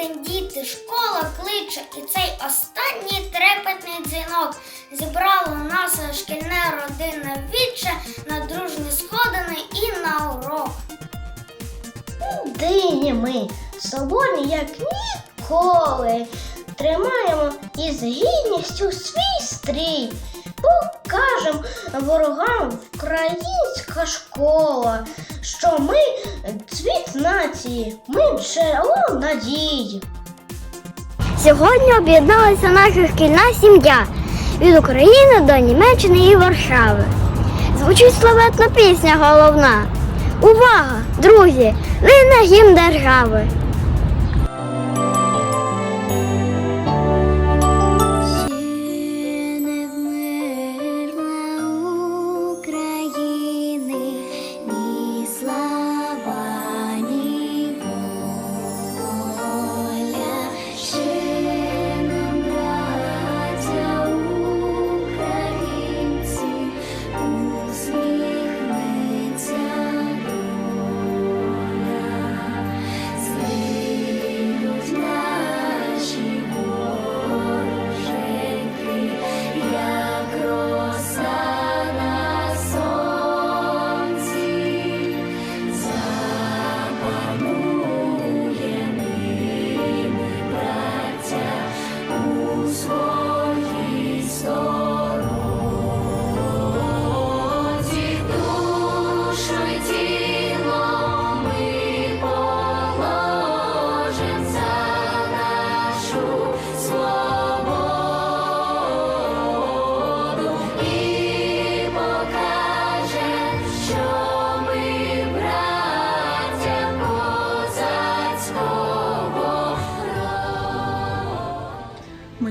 день діти, школа кличе, і цей останній трепетний дзвінок зібрало нас шкільне родинне віче на дружні сходини і на урок. Дині ми соборні, як ніколи, тримаємо із гідністю свій стрій. Покажемо, ворогам українська школа що ми цвіт нації, ми джерело надії. Сьогодні об'єдналася наша шкільна сім'я від України до Німеччини і Варшави. Звучить славетна пісня головна. Увага, друзі! Ви на гімн держави.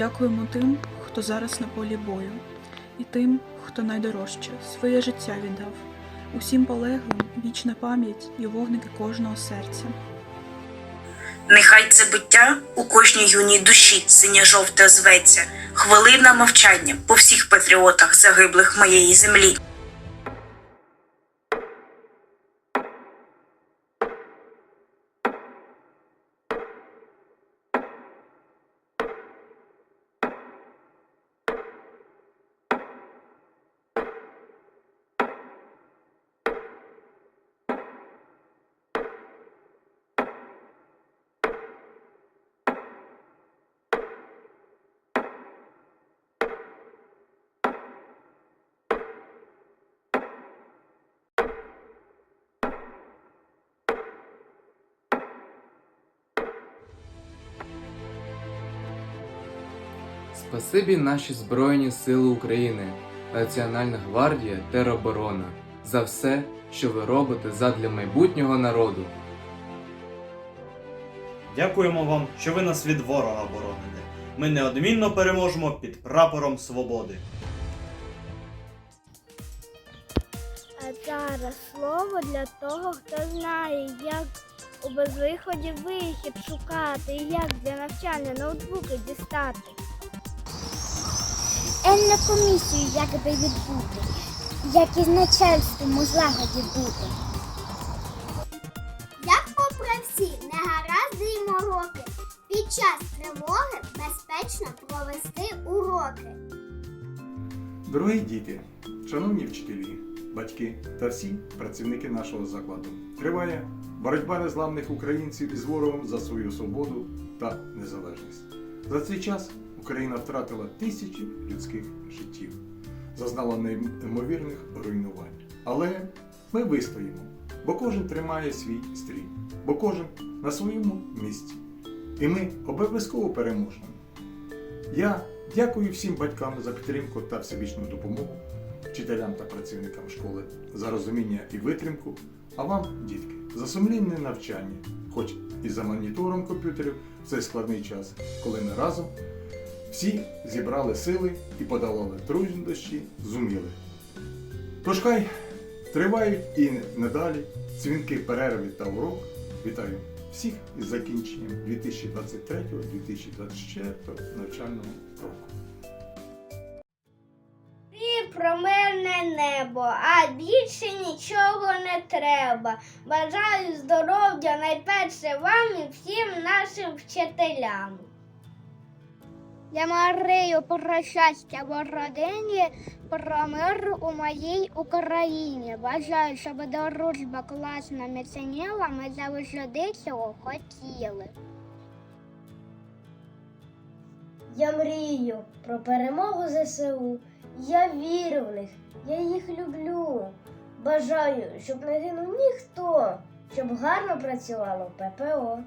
Дякуємо тим, хто зараз на полі бою, і тим, хто найдорожче своє життя віддав. Усім полеглим вічна пам'ять і вогники кожного серця. Нехай це биття у кожній юній душі синя жовте зветься, хвилина мовчання по всіх патріотах загиблих моєї землі. Спасибі наші Збройні Сили України, Національна гвардія, тероборона за все, що ви робите задля майбутнього народу. Дякуємо вам, що ви нас від ворога бороните. Ми неодмінно переможемо під прапором свободи. А зараз слово для того, хто знає, як у безвиході вихід шукати і як для навчання ноутбуки дістати. Енна комісію як би відбути, як із начальством у злагоді бути. Як попри всі негаразди й мороки, під час тривоги безпечно провести уроки. Дорогі діти, шановні вчителі, батьки та всі працівники нашого закладу, триває боротьба незламних українців із ворогом за свою свободу та незалежність. За цей час Україна втратила тисячі людських життів, зазнала неймовірних руйнувань. Але ми вистоїмо, бо кожен тримає свій стрій, бо кожен на своєму місці. І ми обов'язково переможемо. Я дякую всім батькам за підтримку та всебічну допомогу, вчителям та працівникам школи за розуміння і витримку, а вам, дітки, за сумлінне навчання, хоч і за монітором комп'ютерів в цей складний час, коли ми разом всі зібрали сили і подолали труднощі, зуміли. Тож хай тривають і надалі дзвінки перерви та урок. Вітаю всіх із закінченням 2023-2024 навчального року. Про мирне небо, а більше нічого не треба. Бажаю здоров'я найперше вам і всім нашим вчителям. Я мрію про щастя в родині, про мир у моїй Україні. Бажаю, щоб дружба класно міцніла, ми завжди цього хотіли. Я мрію про перемогу ЗСУ. Я вірю в них, я їх люблю. Бажаю, щоб не гинув ніхто, щоб гарно працювало ППО.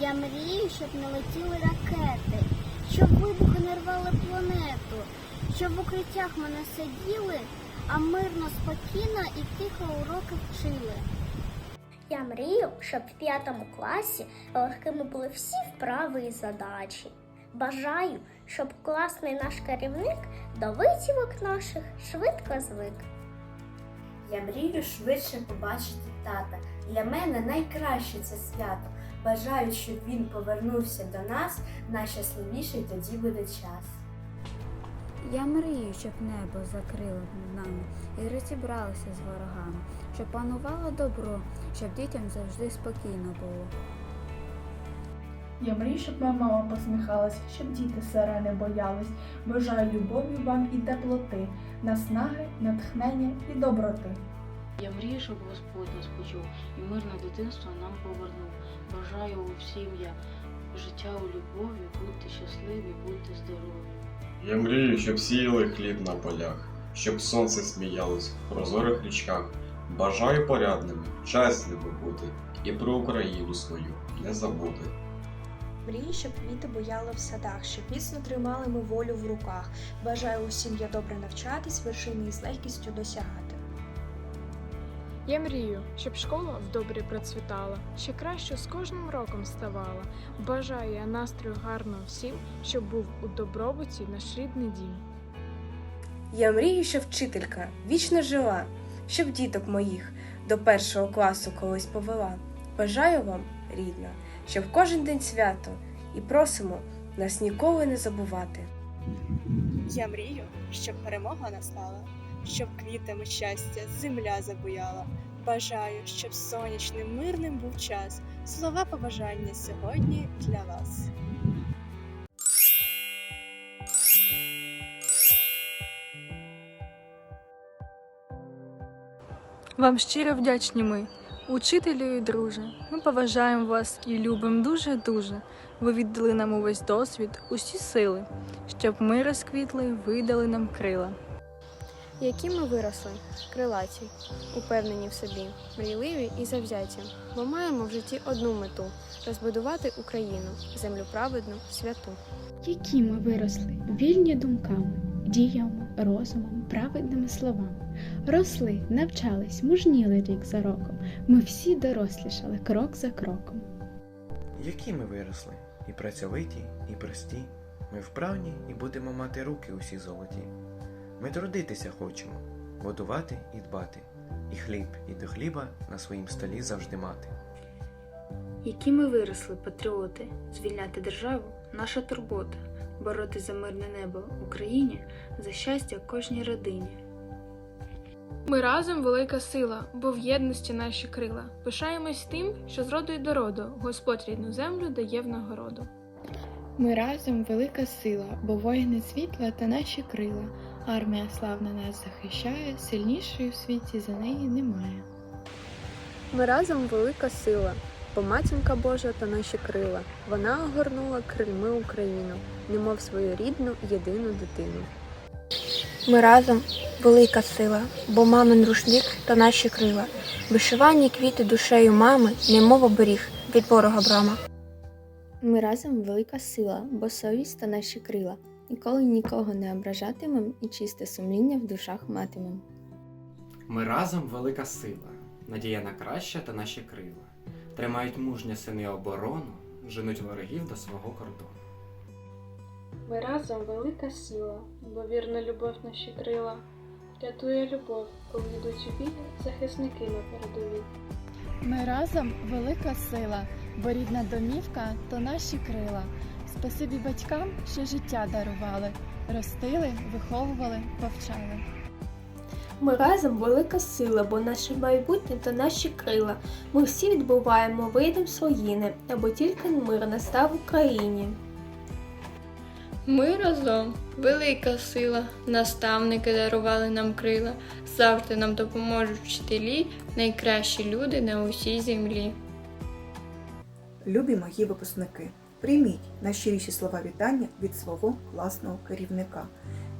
Я мрію, щоб не летіли ракети, щоб вибухи не рвали планету, щоб в укриттях ми не сиділи, а мирно, спокійно і тихо уроки вчили. Я мрію, щоб в п'ятому класі легкими були всі вправи і задачі. Бажаю, щоб класний наш керівник до витівок наших швидко звик. Я мрію швидше побачити тата. Для мене найкраще це свято. Бажаю, щоб він повернувся до нас. Найщасливіший тоді буде час. Я мрію, щоб небо закрило над нами і розібралося з ворогами, щоб панувало добро, щоб дітям завжди спокійно було. Я мрію, щоб моя мама посміхалась, щоб діти сирени боялись. Бажаю любові вам і теплоти, наснаги, натхнення і доброти. Я мрію, щоб Господь нас почув і мирне дитинство нам повернув. Бажаю усім я життя у любові, будьте щасливі, будьте здорові. Я мрію, щоб сіяли хліб на полях, щоб сонце сміялось в прозорих річках. Бажаю порядними, чесними бути і про Україну свою не забути. Мрію, щоб квіти бояли в садах, щоб міцно тримали ми волю в руках. Бажаю усім я добре навчатись, вершини з легкістю досягати. Я мрію, щоб школа в добрі процвітала, ще краще з кожним роком ставала. Бажаю я настрою гарного всім, щоб був у добробуті наш рідний дім. Я мрію, щоб вчителька вічно жила, щоб діток моїх до першого класу колись повела. Бажаю вам, рідна, щоб кожен день свято і просимо нас ніколи не забувати. Я мрію, щоб перемога настала, щоб квітами щастя земля забуяла. Бажаю, щоб сонячним мирним був час. Слова побажання сьогодні для вас. Вам щиро вдячні ми, учителю і друже. Ми поважаємо вас і любимо дуже-дуже. Ви віддали нам увесь досвід, усі сили, щоб ми розквітли, видали нам крила. Які ми виросли, крилаті, упевнені в собі, мрійливі і завзяті, бо маємо в житті одну мету розбудувати Україну, землю праведну, святу. Які ми виросли, вільні думками, діями, розумом, праведними словами. Росли, навчались, мужніли рік за роком. Ми всі дорослішали крок за кроком. Які ми виросли, і працьовиті, і прості. Ми вправні і будемо мати руки усі золоті. Ми трудитися хочемо, годувати і дбати, і хліб, і до хліба на своїм столі завжди мати. Які ми виросли, патріоти, звільняти державу наша турбота, бороти за мирне небо Україні, за щастя кожній родині. Ми разом велика сила, бо в єдності наші крила. Пишаємось тим, що з роду й до роду Господь рідну землю дає в нагороду. Ми разом велика сила, бо воїни світла та наші крила. Армія славна нас захищає, сильнішої в світі за неї немає. Ми разом велика сила, бо матінка Божа та наші крила. Вона огорнула крильми Україну, немов свою рідну єдину дитину. Ми разом велика сила, бо мамин рушник та наші крила. Вишивані квіти душею мами, немов оберіг від ворога брама. Ми разом велика сила, бо совість та наші крила. Ніколи нікого не ображатимем і чисте сумління в душах матимем. Ми разом велика сила, надія на краще та наші крила. Тримають мужня сини оборону, женуть ворогів до свого кордону. Ми разом велика сила, бо вірна любов наші крила. Рятує любов, коли йдуть у бій захисники на передовій. Ми разом велика сила, бо рідна домівка то наші крила. Спасибі батькам, що життя дарували, ростили, виховували, повчали. Ми разом велика сила, бо наше майбутнє та наші крила. Ми всі відбуваємо видом своїни, аби тільки мир настав в Україні. Ми разом велика сила, наставники дарували нам крила, завжди нам допоможуть вчителі, найкращі люди на усій землі. Любі мої випускники, прийміть найщиріші слова вітання від свого класного керівника.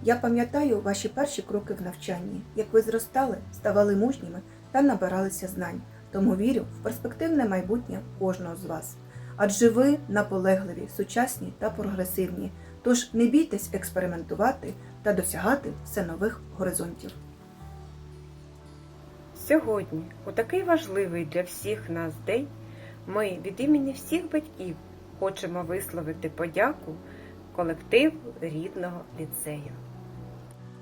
Я пам'ятаю ваші перші кроки в навчанні, як ви зростали, ставали мужніми та набиралися знань. Тому вірю в перспективне майбутнє кожного з вас. Адже ви наполегливі, сучасні та прогресивні. Тож не бійтесь експериментувати та досягати все нових горизонтів. Сьогодні, у такий важливий для всіх нас день, ми від імені всіх батьків хочемо висловити подяку колективу рідного ліцею.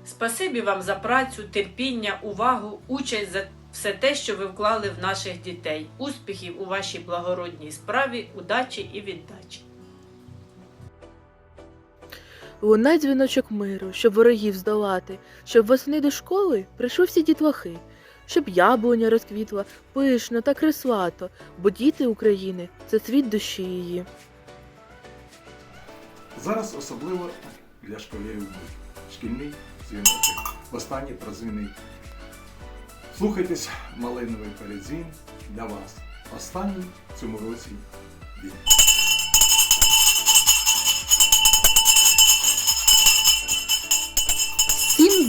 Спасибі вам за працю, терпіння, увагу, участь за все те, що ви вклали в наших дітей. Успіхів у вашій благородній справі, удачі і віддачі. Лунай дзвіночок миру, щоб ворогів здолати, щоб восени до школи прийшов всі дітлахи, щоб яблуня розквітла пишно та крислато, бо діти України це цвіт душі її. Зараз особливо для школярів шкільний дзвіночок. Останній прозвінить. Слухайтесь, малиновий передзвін для вас. Останній в цьому році він.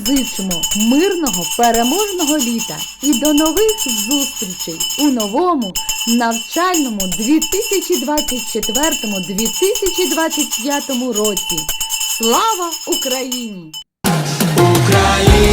Зичимо мирного переможного літа і до нових зустрічей у новому навчальному 2024-2025 році. Слава Україні! Україна!